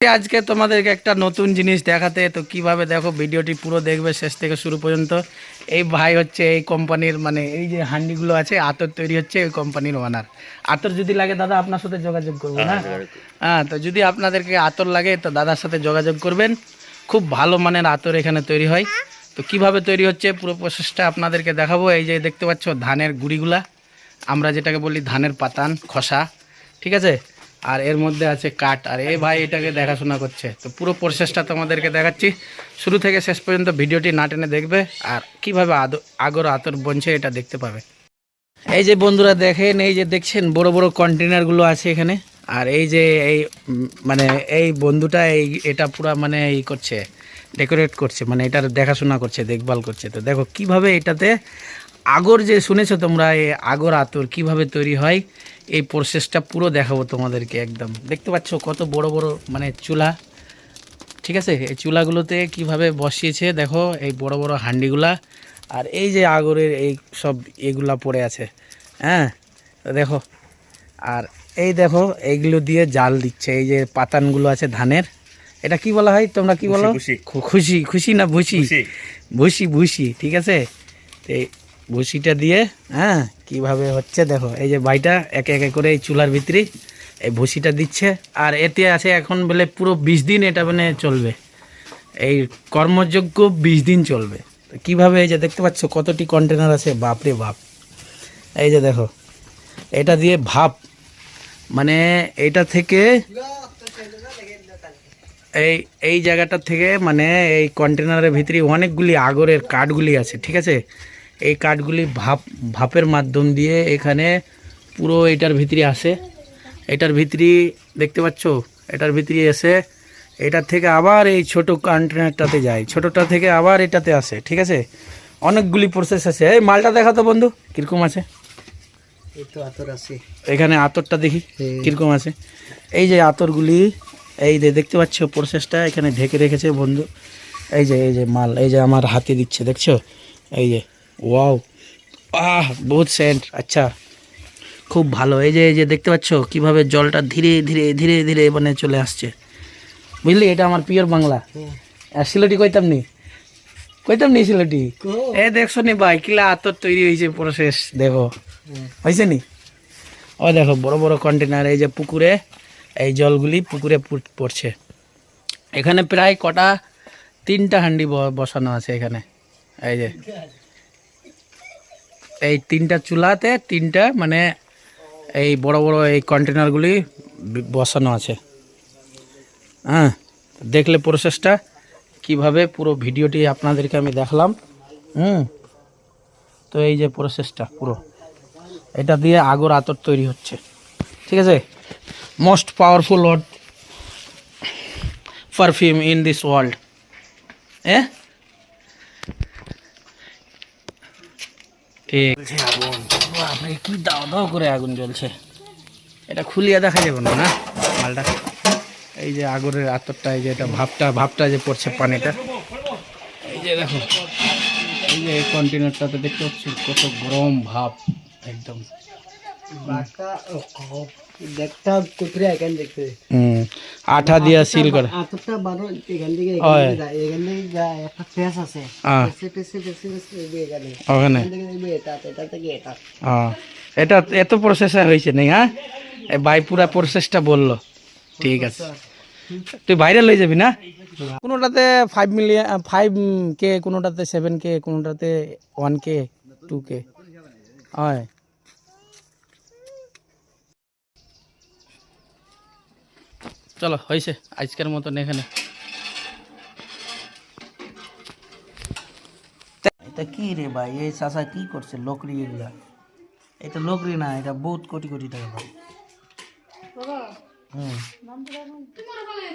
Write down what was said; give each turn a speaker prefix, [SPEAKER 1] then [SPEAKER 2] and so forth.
[SPEAKER 1] আজকে তোমাদেরকে একটা নতুন জিনিস দেখাতে তো কীভাবে দেখো ভিডিওটি পুরো দেখবে শেষ থেকে শুরু পর্যন্ত। এই ভাই হচ্ছে এই কোম্পানির মানে এই যে হান্ডিগুলো আছে আতর তৈরি হচ্ছে ওই কোম্পানির ওনার আতর যদি লাগে দাদা আপনার সাথে যোগাযোগ করব না হ্যাঁ তো যদি আপনাদেরকে আতর লাগে তো দাদার সাথে যোগাযোগ করবেন। খুব ভালো মানের আতর এখানে তৈরি হয়। তো কীভাবে তৈরি হচ্ছে পুরো প্রসেসটা আপনাদেরকে দেখাবো। এই যে দেখতে পাচ্ছ ধানের গুঁড়িগুলা। আমরা যেটাকে বলি ধানের পাতান খসা ঠিক আছে? আর এর মধ্যে আছে কাঠ। আর এই ভাই এটাকে দেখাশোনা করছে। তো পুরো প্রসেসটা তোমাদেরকে দেখাচ্ছি। শুরু থেকে শেষ পর্যন্ত ভিডিওটি না টেনে দেখবে আর কীভাবে আগর আতর বনছে এটা দেখতে পাবে। এই যে বন্ধুরা দেখেন, এই যে দেখছেন, বড় বড় কন্টেনারগুলো আছে এখানে। আর এই যে এই মানে এই বন্ধুটা এই, এটা পুরা মানে এই করছে ডেকোরেট করছে মানে এটার দেখাশোনা করছে, দেখভাল করছে। তো দেখো কীভাবে এটাতে আগর যে শুনেছো তোমরা, এই আগর আতর কীভাবে তৈরি হয় এই প্রসেসটা পুরো দেখাবো তোমাদেরকে একদম। দেখতে পাচ্ছ কত বড় বড় মানে চুলা। ঠিক আছে? এই চুলাগুলোতে কীভাবে বসিয়েছে দেখো এই বড় বড় হান্ডিগুলা। আর এই যে আগরের এই সব এগুলা পড়ে আছে হ্যাঁ? দেখো। আর এই দেখো এইগুলো দিয়ে জাল দিচ্ছে এই যে পাতানগুলো আছে ধানের। এটা কি বলা হয়? তোমরা কি বলো? খুশি খুশি না ভুসি ভুসি ভুসি ঠিক আছে? তো এই ভুসিটা দিয়ে হ্যাঁ কীভাবে হচ্ছে দেখো, এই যে বাইটা একে একে করে এই চুলার ভিতরে এই ভুসিটা দিচ্ছে, আর এতে আছে এখন বলে পুরো বিশ দিন এটা মানে চলবে। এই কর্মযোগ্য বিশ দিন চলবে। কীভাবে এই যে দেখতে পাচ্ছ কতটি কন্টেনার আছে, বাপরে বাপ। এই যে দেখো, এটা দিয়ে ভাপ মানে এটা থেকে এই এই জায়গাটা থেকে মানে এই কন্টেনারের ভিতরে অনেকগুলি আগরের কাঠগুলি আছে, ঠিক আছে? এই কাঠগুলি ভাপ ভাপের মাধ্যম দিয়ে এখানে পুরো এটার ভিতরে আসে। এটার ভিতরে দেখতে পাচ্ছ? এটার ভিতরে এসে এটার থেকে আবার এই ছোট কন্টেনারটাতে যায়। ছোটটা থেকে আবার এটাতে আসে ঠিক আছে? অনেকগুলি প্রসেস আছে। এই মালটা দেখা তো বন্ধু কীরকম আছে?
[SPEAKER 2] আতর আছে।
[SPEAKER 1] এখানে আতরটা দেখি কীরকম আছে? এই যে আতরগুলি এই যে দেখতে পাচ্ছ প্রসেসটা এখানে ঢেকে রেখেছে বন্ধু। এই যে এই যে মাল এই যে আমার হাতে দিচ্ছে দেখছ? এই যে ওয়াও আহ বহুত সেন্ট আচ্ছা। খুব ভালো। এই যে এই যে দেখতে পাচ্ছ কীভাবে জলটা ধীরে ধীরে ধীরে ধীরে মানে চলে আসছে। বুঝলি? এটা আমার পিওর বাংলা। আর সিলেটি কইতাম নি? কইতাম নি সিলেটি এ দেখছ নি ভাই কিলা আতর তৈরি হয়েছে প্রসেস দেখো। হয়েছে নি? ও দেখো বড় বড় কন্টেনার এই যে পুকুরে এই জলগুলি পুকুরে পড়ছে। এখানে প্রায় কটা তিনটা হান্ডি বসানো আছে এখানে। এই যে। এই তিনটা চুলাতে তিনটা মানে এই বড় বড় এই কন্টেনারগুলি বসানো আছে। হ্যাঁ দেখলে প্রসেসটা কীভাবে পুরো ভিডিওটি আপনাদেরকে আমি দেখলাম। হুম, তো এই যে প্রসেসটা পুরো। এটা দিয়ে আগর আতর তৈরি হচ্ছে। ঠিক আছে? Most powerful word perfume in this world এ? ঠিক। আছে আগুন। বাপরে কি দাও দাও করে আগুন জ্বলছে। এটা খুলিয়ে দেখা যাবে না না? মালটা। এই যে আগরের আতরটা এই যে এটা ভাবটা ভাবটা যে পড়ছে পানিটা এই যে দেখো এই যে এই কন্টেনারটাতে দেখতে পাচ্ছি কত গরম ভাব একদম।
[SPEAKER 2] দেখতে।
[SPEAKER 1] হুম। আঠা দিয়া সিল করে।
[SPEAKER 2] বারো এখান থেকে। এখান থেকে যায় একটা ফেস আছে।
[SPEAKER 1] ওখানে।
[SPEAKER 2] এটা
[SPEAKER 1] এত প্রসেসে হয়েছে নাকি হ্যাঁ? এই ভাই পুরা প্রসেসটা বলল। ঠিক আছে। তুই ভাইরাল হয়ে যাবি না? কোনোটাতে ফাইভ মিলিয়ন ফাইভ কে কোনোটাতে সেভেন কে কোনোটাতে ওয়ান কে টু কে হয়। চলো হয়েছে। আজকের মতন এখানে। এটা কি রে ভাই? এই চাষা কি করছে? লকড়ি এগুলা। এটা লকড়ি না এটা বহুত কোটি কোটি টাকা ভাই। হুম।